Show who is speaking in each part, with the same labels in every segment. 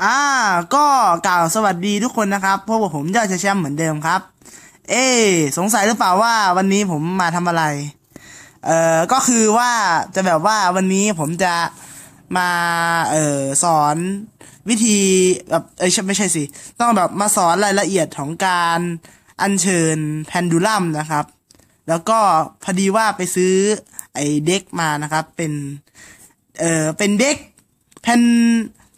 Speaker 1: อ่า ก็กล่าวสวัสดีทุกคนนะครับพวกผมยอดแชมป์เหมือนเดิมครับ เอ๊สงสัยหรือเปล่าว่าวันนี้ผมมาทำอะไร เอ่อ ก็คือว่าจะแบบว่าวันนี้ผมจะมา เอ่อ สอนวิธีแบบเอ้ยไม่ใช่สิ ต้องแบบมาสอนรายละเอียดของการอัญเชิญแพนดูลัมนะครับ แล้วก็พอดีว่าไปซื้อไอ้เด็กมานะครับ เป็น เอ่อ เป็นเด็กแพน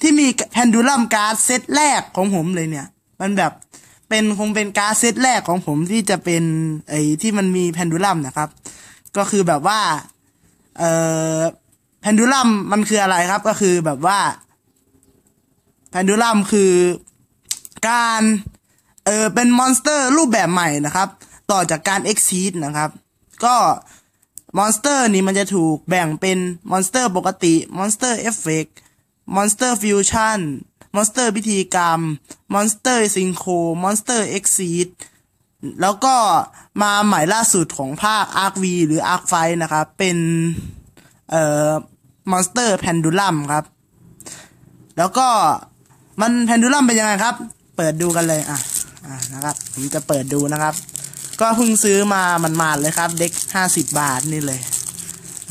Speaker 1: ที่มีแพนดูลัมการ์ดเซตแรกของผมเลยเนี่ย มันแบบเป็นคงเป็นการ์ดเซตแรกของผมที่จะเป็นไอ้ที่มันมีแพนดูลัมนะครับ ก็คือแบบว่าเอ่อแพนดูลัมมันคืออะไรครับ ก็คือแบบว่าแพนดูลัมคือการเออเป็นมอนสเตอร์รูปแบบใหม่นะครับ ต่อจากการเอ็กซีดนะครับ ก็มอนสเตอร์นี่มันจะถูกแบ่งเป็นมอนสเตอร์ปกติมอนสเตอร์เอฟเฟกต์ มอนสเตอร์ฟิวชั่นมอนสเตอร์พิธีกรรมมอนสเตอร์ซิงโคมอนสเตอร์เอ็กซีดแล้วก็มาใหม่ล่าสุดของภาคอาร์ควีหรืออาร์คไฟนะครับ เป็นเอ่อมอนสเตอร์แพนดูลัมครับ แล้วก็มันแพนดูลัมเป็นยังไงครับ เปิดดูกันเลยอะอ่านะครับผมจะเปิดดูนะครับ ก็เพิ่งซื้อมามันมาเลยครับ เด็กห้าสิบบาทนี่เลย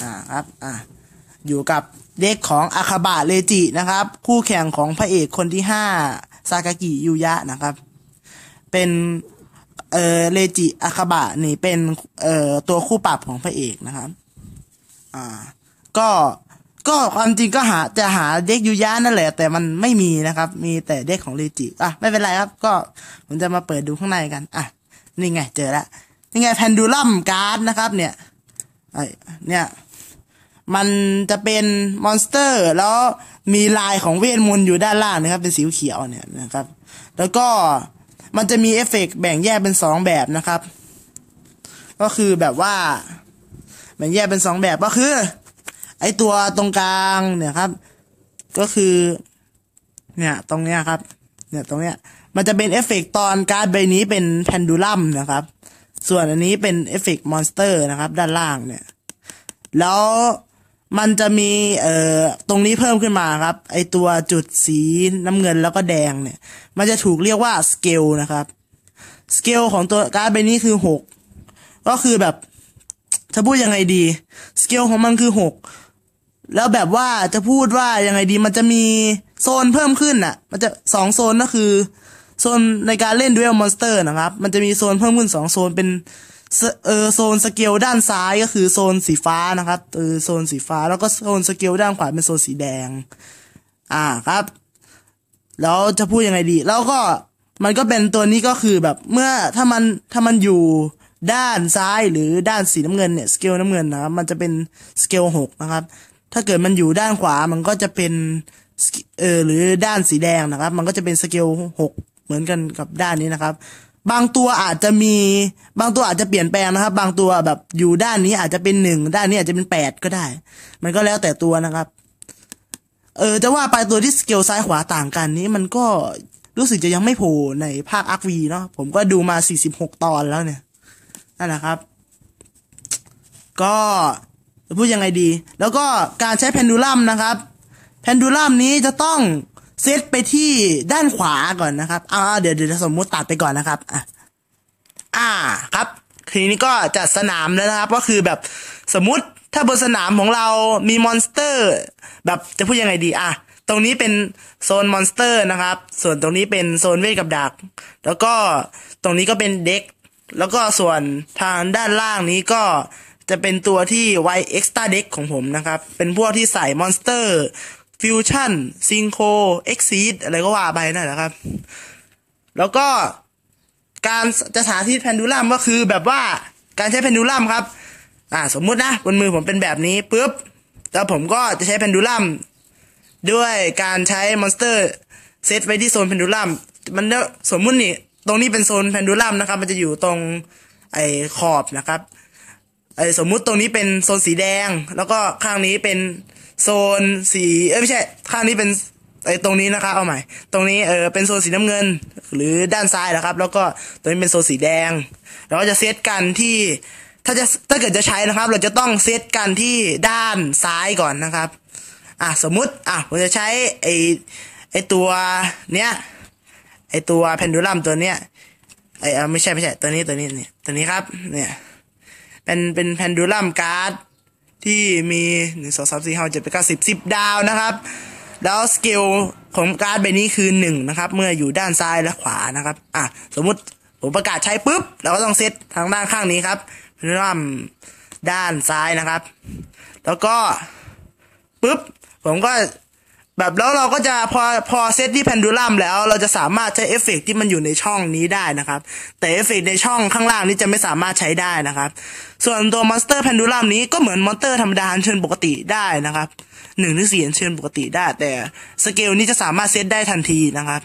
Speaker 1: อ่าครับอ่าอยู่กับ เด็กของอาคาบะเลจินะครับ คู่แข่งของพระเอกคนที่ห้าซากากิยูยะนะครับ เป็นเออเลจิอาคาบะนี่เป็นเอ่อตัวคู่ปรับของพระเอกนะครับ อ่า ก็ก็ความจริงก็หาจะหาเด็กยูยะนั่นแหละ แต่มันไม่มีนะครับ มีแต่เด็กของเลจิอะไม่เป็นไรครับ ก็ผมจะมาเปิดดูข้างในกัน อะ นี่ไงเจอละนี่ไงแพนดูลัมการ์ดนะครับ เนี่ยไอเนี่ย มันจะเป็นมอนสเตอร์ แล้วมีลายของเวทมนต์อยู่ด้านล่างนะครับ เป็นสีเขียวเนี่ยนะครับ แล้วก็มันจะมีเอฟเฟกต์แบ่งแยกเป็นสองแบบนะครับ ก็คือแบบว่า แบ่งแยกเป็นสองแบบก็คือ ไอตัวตรงกลางเนี่ยครับ ก็คือ เนี่ยตรงเนี้ยครับ เนี่ยตรงเนี้ย มันจะเป็นเอฟเฟกตอนการ์ดใบนี้เป็นแพนดูลัมนะครับ ส่วนอันนี้เป็นเอฟเฟกมอนสเตอร์นะครับ ด้านล่างเนี่ย แล้ว มันจะมีเอ่อตรงนี้เพิ่มขึ้นมาครับ ไอตัวจุดสีน้ำเงินแล้วก็แดงเนี่ย มันจะถูกเรียกว่าสเกลนะครับสเกลของตัวการ์ดใบนี้คือหกก็คือแบบจะพูดยังไงดีสเกลของมันคือหกแล้วแบบว่าจะพูดว่ายังไงดีมันจะมีโซนเพิ่มขึ้นอะ มันจะสองโซนก็คือโซนในการเล่นด้วยมอนสเตอร์นะครับ มันจะมีโซนเพิ่มขึ้นสองโซนเป็น เออโซนสเกลด้านซ้ายก็คือโซนสีฟ้านะครับเออโซนสีฟ้าแล้วก็โซนสเกลด้านขวาเป็นโซนสีแดง อ่าครับ แล้วจะพูดยังไงดี แล้วก็มันก็เป็นตัวนี้ก็คือแบบเมื่อถ้ามันถ้ามันอยู่ด้านซ้ายหรือด้านสีน้ำเงินเนี่ยสเกลน้ำเงินนะครับมันจะเป็นสเกลหกนะครับ ถ้าเกิดมันอยู่ด้านขวามันก็จะเป็นเออหรือด้านสีแดงนะครับ มันก็จะเป็นสเกลหกเหมือนกันกับด้านนี้นะครับ บางตัวอาจจะมี บางตัวอาจจะเปลี่ยนแปลงนะครับ บางตัวแบบอยู่ด้านนี้อาจจะเป็นหนึ่งด้านนี้อาจจะเป็นแปดก็ได้ มันก็แล้วแต่ตัวนะครับ เออจะว่าไปตัวที่สเกลซ้ายขวาต่างกันนี้มันก็รู้สึกจะยังไม่โผล่ในภาคอาร์วีเนาะผมก็ดูมาสี่สิบหกตอนแล้วเนี่ยนั่นแหละครับ ก็จะพูดยังไงดี แล้วก็การใช้แพนดูลัมนะครับ แพนดูลัมนี้จะต้อง เซตไปที่ด้านขวาก่อนนะครับอ่าเดี๋ยวเดี๋ยวสมมุติตัดไปก่อนนะครับ อะอ่าครับ ทีนี้ก็จัดสนามแล้วนะครับ ก็คือแบบสมมุติถ้าบนสนามของเรามีมอนสเตอร์ แบบจะพูดยังไงดี อะ ตรงนี้เป็นโซนมอนสเตอร์นะครับ ส่วนตรงนี้เป็นโซนเวทกับดัก แล้วก็ตรงนี้ก็เป็นเด็ก แล้วก็ส่วนทางด้านล่างนี้ก็จะเป็นตัวที่ไวเอ็กซ์ตาเด็กของผมนะครับ เป็นพวกที่ใส่มอนสเตอร์ ฟิวชั่นซิงโคเอ็กซีดอะไรก็ว่าไปนั่นแหละครับ แล้วก็การจะสาธิตแพนดูลัมก็คือแบบว่าการใช้แพนดูลัมครับ อ่า สมมุตินะบนมือผมเป็นแบบนี้ปุ๊บแล้วผมก็จะใช้แพนดูลัมด้วยการใช้มอนสเตอร์เซตไว้ที่โซนแพนดูลัมมันสมมุตินี่ตรงนี้เป็นโซนแพนดูลัมนะครับ มันจะอยู่ตรงไอ้ขอบนะครับไอ้สมมุติตรงนี้เป็นโซนสีแดง แล้วก็ข้างนี้เป็น โซนสีเอ้ยไม่ใช่ข้างนี้เป็นไอ้ตรงนี้นะครับเอาใหม่ ตรงนี้เออเป็นโซนสีน้ำเงิน หรือด้านซ้ายนะครับ แล้วก็ตรงนี้เป็นโซนสีแดง เราก็จะเซตกันที่ถ้าจะถ้าเกิดจะใช้นะครับ เราจะต้องเซตกันที่ด้านซ้ายก่อนนะครับอะสมมุติอะผมจะใช้ไอไอตัวเนี้ยไอตัวเพนดูลัมตัวเนี้ยไอเออไม่ใช่ไม่ใช่ตัวนี้ตัวนี้เนี่ยตัวนี้ครับเนี่ยเป็นเป็นเพนดูลัมการ์ด ที่มีหนึ่งสองสามสี่ห้าเจ็ดแปดเก้าสิบสิบดาวนะครับ แล้วสกิลของการ์ดใบนี้คือหนึ่งนะครับ เมื่ออยู่ด้านซ้ายและขวานะครับ อะ สมมุติผมประกาศใช้ปุ๊บ เราก็ต้องเซตทางด้านข้างนี้ครับเพนดูลัมด้านซ้ายนะครับ แล้วก็ปุ๊บ ผมก็ แบบแล้วเราก็จะพอพอเซตที่แพนดูลัมแล้วเราจะสามารถใช้เอฟเฟกที่มันอยู่ในช่องนี้ได้นะครับ แต่เอฟเฟกในช่องข้างล่างนี้จะไม่สามารถใช้ได้นะครับ ส่วนตัวมอนสเตอร์แพนดูลัมนี้ก็เหมือนมอนสเตอร์ธรรมดาเชิญปกติได้นะครับหนึ่งถึงสี่เชิญปกติได้ แต่สเกลนี้จะสามารถเซตได้ทันทีนะครับ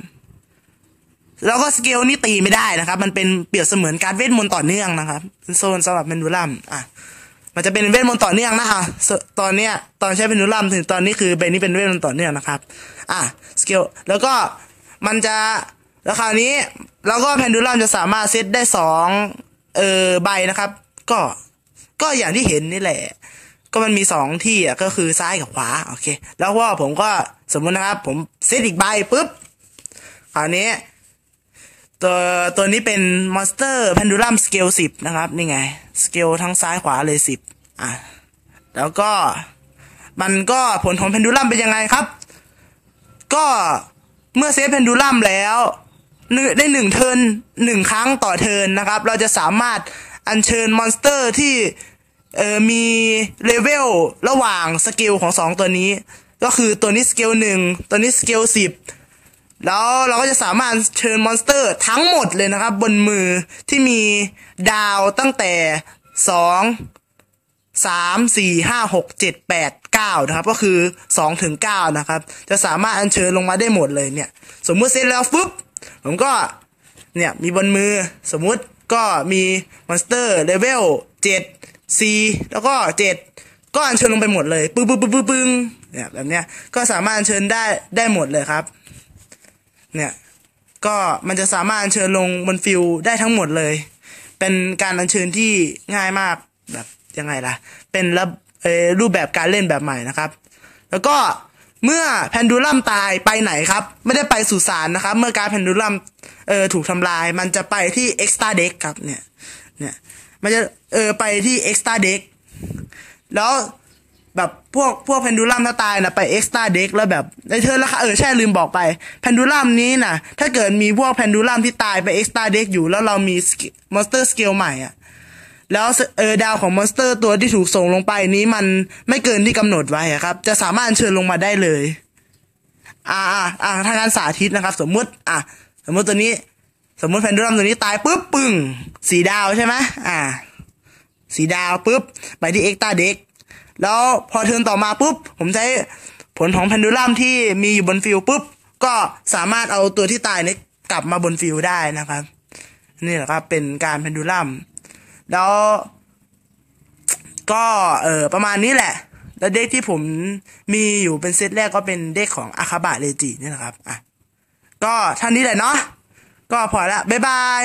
Speaker 1: แล้วก็สเกลนี้ตีไม่ได้นะครับ มันเป็นเปรียบเสมือนการเวทมนต์ต่อเนื่องนะครับโซนสำหรับแพนดูลัมอะ มันจะเป็นเวทมนต์ต่อเนื่องนะอะตอนเนี้ยตอนใช้เป็นนูลัมถึงตอนนี้คือใบนี้เป็นเวทมนต์ต่อเนื่องนะครับ อะสกิลแล้วก็มันจะแล้วคราวนี้แล้วก็แพนดูลัมจะสามารถเซตได้สองเออใบนะครับ ก็ก็อย่างที่เห็นนี่แหละ ก็มันมีสองที่อะก็คือซ้ายกับขวาโอเค แล้วว่าผมก็สมมุตินะครับ ผมเซตอีกใบปุ๊บคราวนี้ตัวตัวนี้เป็นมอนสเตอร์เพนดูลัมสเกลสิบนะครับ นี่ไง สเกลทั้งซ้ายขวาเลยสิบอะแล้วก็มันก็ผลของเพนดูลัมเป็นยังไงครับ ก็เมื่อเซฟเพนดูลัมแล้วได้หนึ่งเทินหนึ่งครั้งต่อเทินนะครับ เราจะสามารถอัญเชิญมอนสเตอร์ที่เอ่อมีเลเวลระหว่างสกิลของสองตัวนี้ ก็คือตัวนี้สเกลหนึ่งตัวนี้สเกลสิบ แล้วเราก็จะสามารถเชิญมอนสเตอร์ทั้งหมดเลยนะครับ บนมือที่มีดาวตั้งแต่สองสามสี่ห้าหกเจ็ดแปดเก้านะครับ ก็คือสองถึงเก้านะครับ จะสามารถอัญเชิญลงมาได้หมดเลยเนี่ย สมมุติเสร็จแล้วปุ๊บผมก็เนี่ยมีบนมือสมมุติก็มีมอนสเตอร์เลเวลเจ็ดสี่แล้วก็เจ็ดก็อัญเชิญลงไปหมดเลยปึ้งปึ้งปึ้งปึ้งปึ้งเนี่ยแบบเนี้ยก็สามารถอัญเชิญได้ได้หมดเลยครับ เนี่ยก็มันจะสามารถอัญเชิญลงบนฟิลได้ทั้งหมดเลย เป็นการอัญเชิญที่ง่ายมากแบบยังไงล่ะ เป็นระรูปแบบการเล่นแบบใหม่นะครับ แล้วก็เมื่อแพนดูลัมตายไปไหนครับ ไม่ได้ไปสู่สารนะครับ เมื่อการแพนดูลัมเออถูกทำลาย มันจะไปที่เอ็กซ์ตาเด็กครับเนี่ยเนี่ยมันจะเออไปที่เอ็กซ์ตาเด็กแล้ว แบบพวกพวกแพนดูลัมถ้าตายนะไปเอ็กซ์ตาเด็กแล้วแบบในเธอแล้วค่ะเออใช่ลืมบอกไปแพนดูลัมนี้นะถ้าเกิดมีพวกแพนดูลัมที่ตายไปเอ็กซ์ตาเด็กอยู่แล้วเรามีมอนสเตอร์สเกลใหม่อะแล้วเออดาวของมอนสเตอร์ตัวที่ถูกส่งลงไปนี้มันไม่เกินที่กำหนดไว้ครับ จะสามารถเชิญลงมาได้เลย อ่าอ่าอ่าทางการสาธิตนะครับ สมมุติ อะ สมมุติตัวนี้ สมมุติแพนดูลัมตัวนี้ตายปุ๊บปึ้งสีดาวใช่ไหมอ่า สีดาวปุ๊บไปที่เอ็กตาเด็ก แล้วพอเทิร์นต่อมาปุ๊บ ผมใช้ผลของแพนดูลัมที่มีอยู่บนฟิลปุ๊บ ก็สามารถเอาตัวที่ตายนี้กลับมาบนฟิลได้นะครับ นี่แหละครับเป็นการแพนดูลัมแล้วก็เออประมาณนี้แหละ แล้วเด็กที่ผมมีอยู่เป็นเซตแรกก็เป็นเด็กของอาคาบะเลจินี่แหละครับอะก็ท่านี้แหละเนาะก็พอละบ๊ายบาย